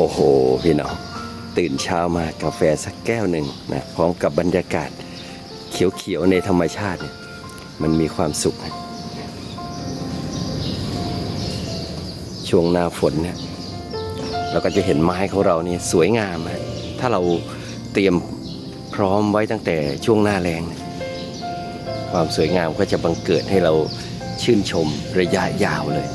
โอ้โห พี่น้องตื่นเช้ามากาแฟสักแก้วหนึ่งนะพร้อมกับบรรยากาศเขียวๆในธรรมชาติเนี่ยมันมีความสุขนะช่วงหน้าฝนเนี่ยเราก็จะเห็นไม้ของเราเนี่ยสวยงามนะถ้าเราเตรียมพร้อมไว้ตั้งแต่ช่วงหน้าแรงเนี่ยความสวยงามก็จะบังเกิดให้เราชื่นชมระยะยาวเลย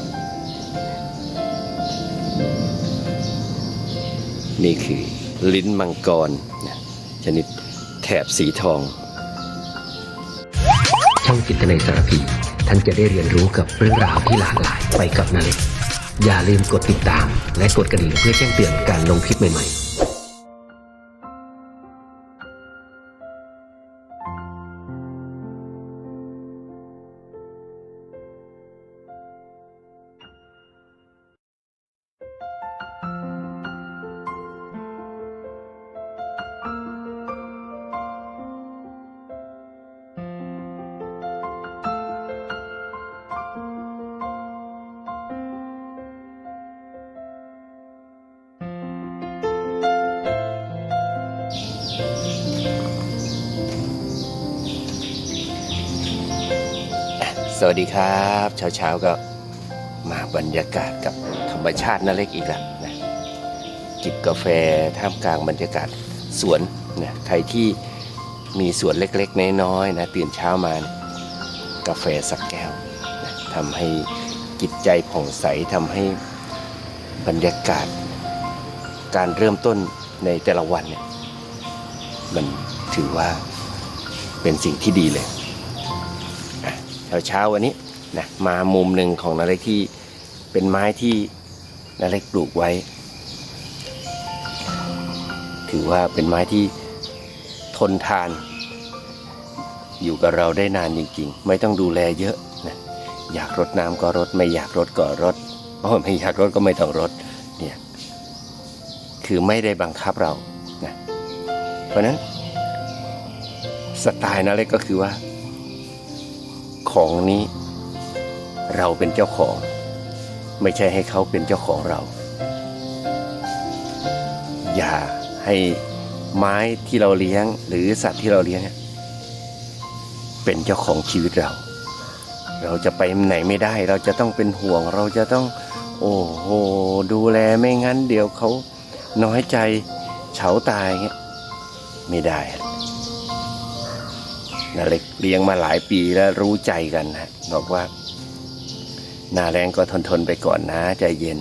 นี่คือลิ้นมังกรชนิดแถบสีทอง ช่องจิตในสารพี ท่านจะได้เรียนรู้กับเรื่องราวที่หลากหลายไปกับนาเล็กอย่าลืมกดติดตาม และกดกระดิ่งเพื่อแจ้งเตือนการลงคลิปใหม่ๆ สวัสดีครับ เช้าๆก็มาบรรยากาศกับธรรมชาตินาเล็กอีกแล้วนะจิบกาแฟท่ามกลางบรรยากาศสวนนะใครที่มีสวนเล็กๆ น้อยๆนะตื่นเช้ามากาแฟสักแก้วนะทำให้จิตใจผ่องใสทำให้บรรยากาศ การเริ่มต้นในแต่ละวันเนี่ยมันถือว่าเป็นสิ่งที่ดีเลย เช้าเช้าวันนี้นะมามุมหนึ่งของนาเล็กที่เป็นไม้ที่นาเล็กปลูกไว้ ถือว่าเป็นไม้ที่ทนทาน อยู่กับเราได้นานจริงๆ ไม่ต้องดูแลเยอะนะอยากรดน้ำก็รดไม่อยากรดก็รดโอ้ไม่อยากรดก็ไม่ต้องรดเนี่ยคือไม่ได้บังคับเรานะเพราะนั้นสไตล์นาเล็กก็คือว่า ของนี้ เราเป็นเจ้าของ ไม่ใช่ให้เขาเป็นเจ้าของเรา อย่าให้ไม้ที่เราเลี้ยงหรือสัตว์ที่เราเลี้ยงเนี่ยเป็นเจ้าของชีวิตเรา เราจะไปไหนไม่ได้ เราจะต้องเป็นห่วง เราจะต้อง โอ้โหดูแลไม่งั้น เดี๋ยวเขาน้อยใจเฉาตายเงี้ยไม่ได้ นาเล็กเลี้ยงมาหลายปีแล้วรู้ใจกันนะบอกว่าหน้าแรงก็ทนทนไปก่อนนะใจเย็น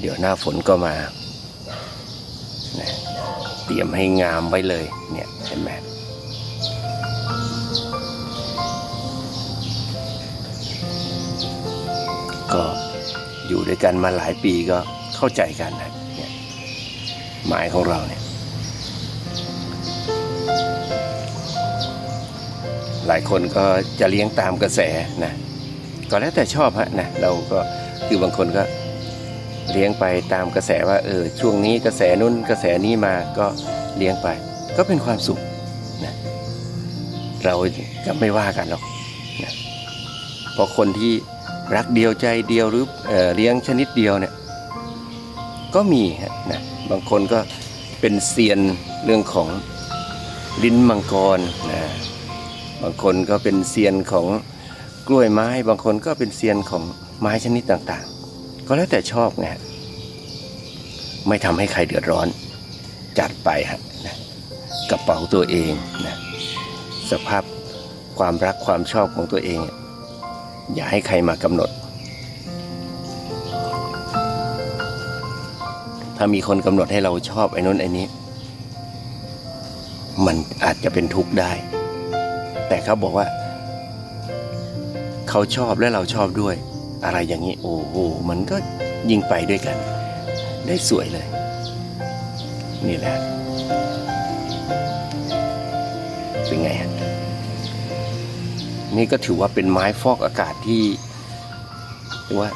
เดี๋ยวหน้าฝนก็มานะเตรียมให้งามไว้เลยเนี่ยเห็นไหมก็อยู่ด้วยกันมาหลายปีก็เข้าใจกันนะเนี่ยหมายของเราเนี่ย หลายคนก็จะเลี้ยงตามกระแสนะก็แล้วแต่ชอบฮะนะเราก็คือบางคนก็เลี้ยงไปตามกระแสว่าเออช่วงนี้กระแสนู้นกระแสนี้มาก็เลี้ยงไป ก็เป็นความสุขนะเราจะไม่ว่ากันหรอกนะเพราะคนที่รักเดียวใจเดียวหรือเออเลี้ยงชนิดเดียวเนี่ยก็มีนะบางคนก็เป็นเซียนเรื่องของลิ้นมังกรนะ บางคนก็เป็นเซียนของกล้วยไม้ บางคนก็เป็นเซียนของไม้ชนิดต่างๆ ก็แล้วแต่ชอบไงฮะไม่ทำให้ใครเดือดร้อน จัดไปฮะนะกระเป๋าตัวเองนะสภาพความรักความชอบของตัวเอง อย่าให้ใครมากำหนด ถ้ามีคนกำหนดให้เราชอบไอ้นู้นไอ้นี้ มันอาจจะเป็นทุกข์ได้ แต่เขาบอกว่า เขาชอบและเราชอบด้วย อะไรอย่างนี้ โอ้โหมันก็ยิงไปด้วยกัน ได้สวยเลย นี่แหละเป็นไงฮะนี่ก็ถือว่าเป็นไม้ฟอกอากาศที่เรียกว่า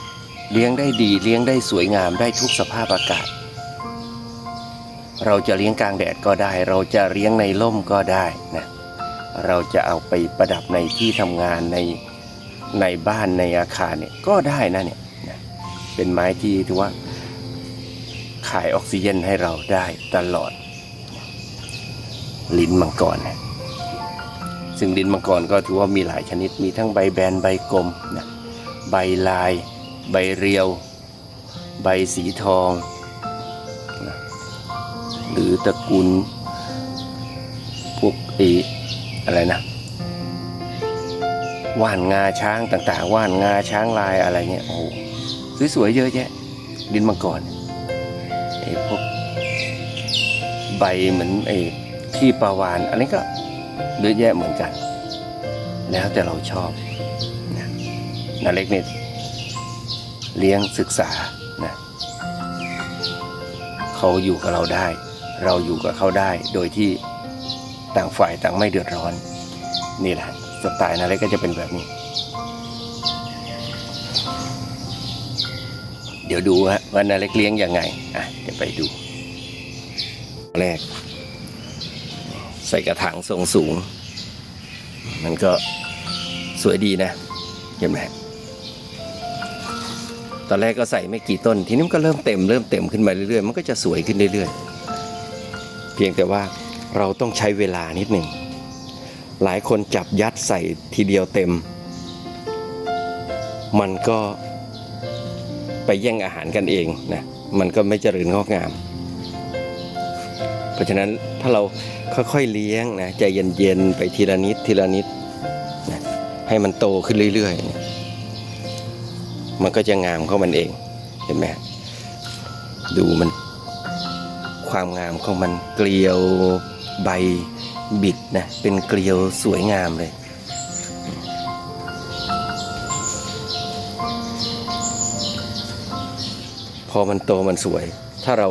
เลี้ยงได้ดีเลี้ยงได้สวยงามได้ทุกสภาพอากาศ เราจะเลี้ยงกลางแดดก็ได้ เราจะเลี้ยงในร่มก็ได้นะ เราจะเอาไปประดับในที่ทำงานในในบ้านในอาคารเนี่ยก็ได้นะเนี่ยเป็นไม้ที่ถือว่าขายออกซิเจนให้เราได้ตลอด ลิ้นมังกรนะซึ่งลิ้นมังกรก็ถือว่ามีหลายชนิดมีทั้งใบแบนใบกลมนะใบลาย ใบเรียว ใบสีทองนะหรือตระกูลพวกเอ อะไรนะว่านงาช้างต่างๆว่านงาช้างลายอะไรเงี้ยโอ้สวยๆเยอะแยะ ดินมังกรไอ้พวกใบเหมือนไอ้ที่ปาวาน อันนี้ก็เยอะแยะเหมือนกัน แล้วแต่เราชอบนะนาเล็กเนี่ยเลี้ยงศึกษานะเขาอยู่กับเราได้ เราอยู่กับเขาได้โดยที่ ต่างฝ่ายต่างไม่เดือดร้อน นี่แหละสไตล์นาเล็กก็จะเป็นแบบนี้ เดี๋ยวดูฮะว่านาเล็กเลี้ยงยังไงอะเดี๋ยวไปดูแรก ใส่กระถางทรงสูง มันก็สวยดีนะเห็นไหมตอนแรกก็ใส่ไม่กี่ต้น ทีนี้มันก็เริ่มเต็มเริ่มเต็มขึ้นมาเรื่อยๆ มันก็จะสวยขึ้นเรื่อยๆ เพียงแต่ว่า เราต้องใช้เวลานิดหนึ่ง หลายคนจับยัดใส่ทีเดียวเต็ม มันก็ไปแย่งอาหารกันเองนะ มันก็ไม่เจริญงอกงาม เพราะฉะนั้นถ้าเราค่อยๆเลี้ยงนะใจเย็นๆไปทีละนิดทีละนิดนะให้มันโตขึ้นเรื่อยๆนี่ยมันก็จะงามของมันเองเห็นไหมดูมันความงามของมันเกลียว ใบบิดนะเป็นเกลียวสวยงามเลย พอมันโตมันสวย ถ้าเรา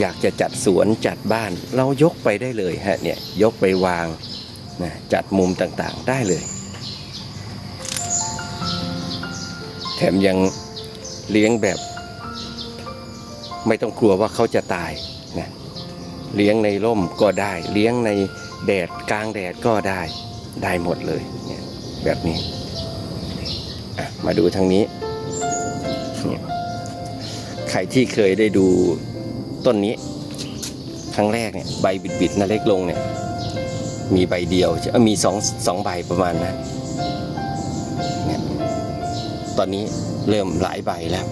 อยากจะจัดสวนจัดบ้าน เรายกไปได้เลยฮะเนี่ยยกไปวางนะจัดมุมต่างๆได้เลย แถมยังเลี้ยงแบบ ไม่ต้องกลัวว่าเขาจะตาย เลี้ยงในร่มก็ได้ เลี้ยงในแดดกลางแดดก็ได้ได้หมดเลยเนี่ยแบบนี้มาดูทางนี้ใครที่เคยได้ดูต้นนี้ ครั้งแรกเนี่ยใบบิดๆนะเล็กลงเนี่ยมีใบเดียวจะมีสองสองใบประมาณนะเนี่ยตอนนี้เริ่มหลายใบแล้ว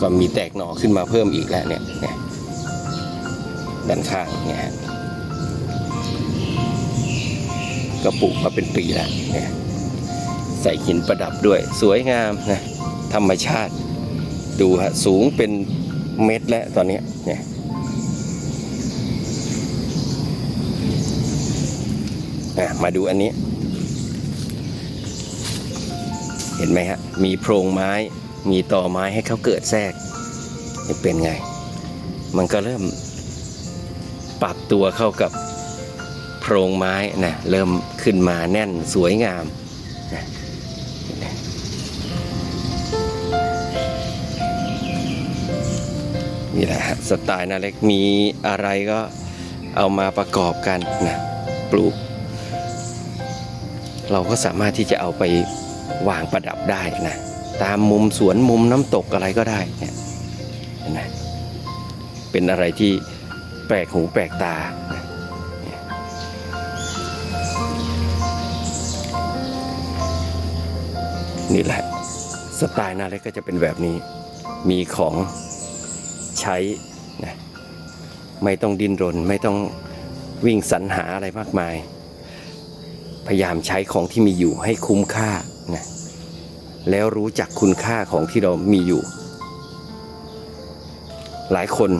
ก็มีแตกหน่อขึ้นมาเพิ่มอีกแล้วเนี่ยเนี่ย ด้านข้างเนี่ยก็ปลูกมาเป็นปีแล้วเนี่ยใส่หินประดับด้วยสวยงามนะธรรมชาติ ดูฮะสูงเป็นเม็ดแล้วตอนนี้เนี่ยมาดูอันนี้ เห็นไหมฮะ มีโพรงไม้มีต่อไม้ให้เขาเกิดแทรกเป็นไง มันก็เริ่ม ปรับตัวเข้ากับโพรงไม้นะเริ่มขึ้นมาแน่นสวยงามนะนี่แหละฮะสไตล์นาเล็กมีอะไรก็เอามาประกอบกันนะปลูก เราก็สามารถที่จะเอาไปวางประดับได้นะตามมุมสวนมุมน้ำตกอะไรก็ได้เนี่ยนไหมเป็นอะไรที่ แปลกหูแปลกตาน,นี่แหละ สไตล์นาเล็กก็จะเป็นแบบนี้ มีของใช้นะไม่ต้องดิ้นรน ไม่ต้องวิ่งสรรหาอะไรมากมาย พยายามใช้ของที่มีอยู่ให้คุ้มค่านะแล้วรู้จักคุณค่าของที่เรามีอยู่ หลายคน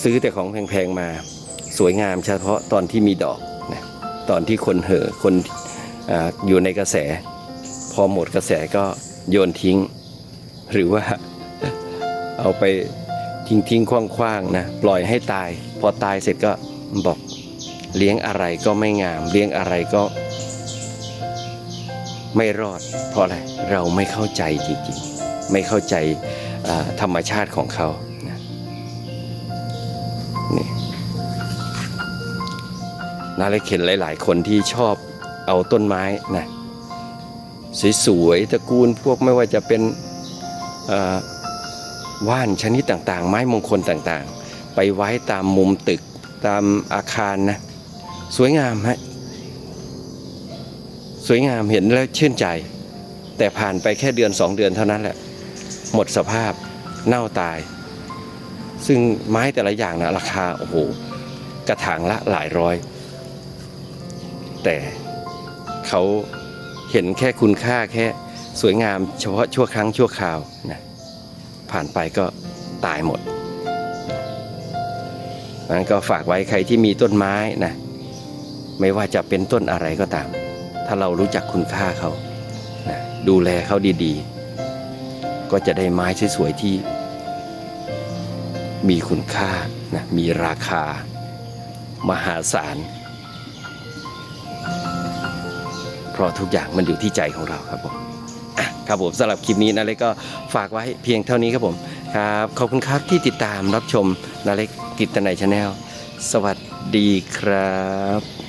ซื้อแต่ของแพงๆมา สวยงามเฉพาะตอนที่มีดอกนะตอนที่คนเห่อคนออยู่ในกระแส พอหมดกระแสก็โยนทิ้ง หรือว่าเอาไปทิ้งทิ้งคว้างๆนะปล่อยให้ตาย พอตายเสร็จก็บอกเลี้ยงอะไรก็ไม่งาม เลี้ยงอะไรก็ไม่รอด เพราะอะไรเราไม่เข้าใจจริงๆ ไม่เข้าใจธรรมชาติของเขา นี่นาเล็กเห็นหลาย ๆ คนที่ชอบเอาต้นไม้นะสวยๆตระกูลพวกไม่ว่าจะเป็นว่านชนิดต่างๆ ไม้มงคลต่างๆ ไปไว้ตามมุมตึกตามอาคารนะ สวยงามฮะสวยงามเห็นแล้วชื่นใจ แต่ผ่านไปแค่เดือนสองเดือนเท่านั้นแหละ หมดสภาพเน่าตาย ซึ่งไม้แต่ละอย่างนะราคา โอ้โห กระถางละหลายร้อย แต่เขาเห็นแค่คุณค่าแค่สวยงามเฉพาะชั่วครั้งชั่วคราวนะผ่านไปก็ตายหมดนั้นก็ฝากไว้ใครที่มีต้นไม้นะไม่ว่าจะเป็นต้นอะไรก็ตาม ถ้าเรารู้จักคุณค่าเขานะดูแลเขาดีๆ ก็จะได้ไม้สวยๆที่ มีคุณค่านะมีราคามหาศาล เพราะทุกอย่างมันอยู่ที่ใจของเราครับผมครับผมสำหรับคลิปนี้นาเล็กก็ฝากไว้เพียงเท่านี้ครับผมครับขอบคุณครับที่ติดตามรับชมนาเล็กกิตนายชาแนลสวัสดีครับ